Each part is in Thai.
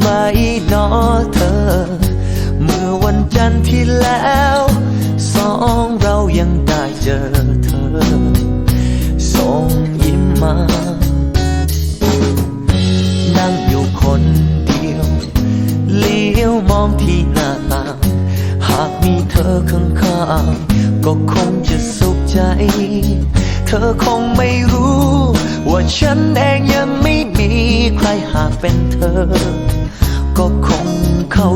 ไหมนอเธอ เมื่อวันจันทร์ที่แล้ว สองเรายังได้เจอเธอ ส่งยิ้มมา นั่งอยู่คนเดียว เลี้ยวมองที่หน้าต่างหากมีเธอข้างๆก็คงจะสุขใจ เธอคงไม่รู้ ว่าฉันเองยังไม่มีใครหากเป็นเธอ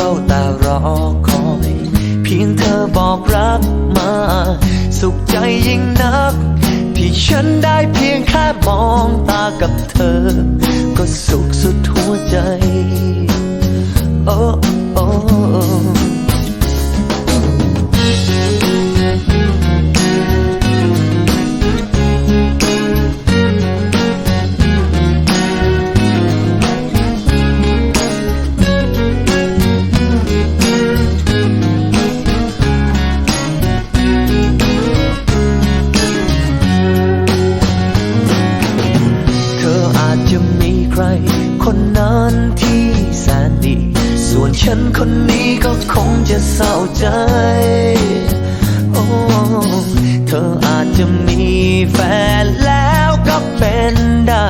เฝ้าตารอคอย เพียงเธอบอกรักมา สุขใจยิ่งนัก ที่ฉันได้เพียงแค่มองตากับเธอ ก็สุขสุดหัวใจ ฉันคนนี้ก็คงจะเศร้าใจ โอ้ เธออาจจะมีแฟนแล้วก็เป็นได้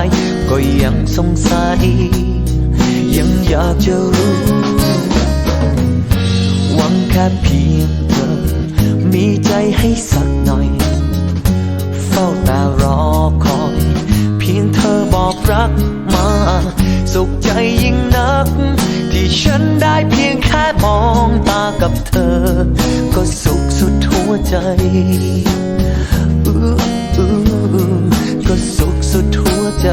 ก็ยังสงสัย ยังอยากจะรู้ หวังแค่เพียงเธอ มีใจให้สักหน่อย เฝ้าตารอคอย เพียงเธอบอกรักมา สุขใจยิ่งนัก ที่ฉันได้เพียงแค่มองตากับเธอ ก็สุขสุดหัวใจก็สุขสุดหัวใจ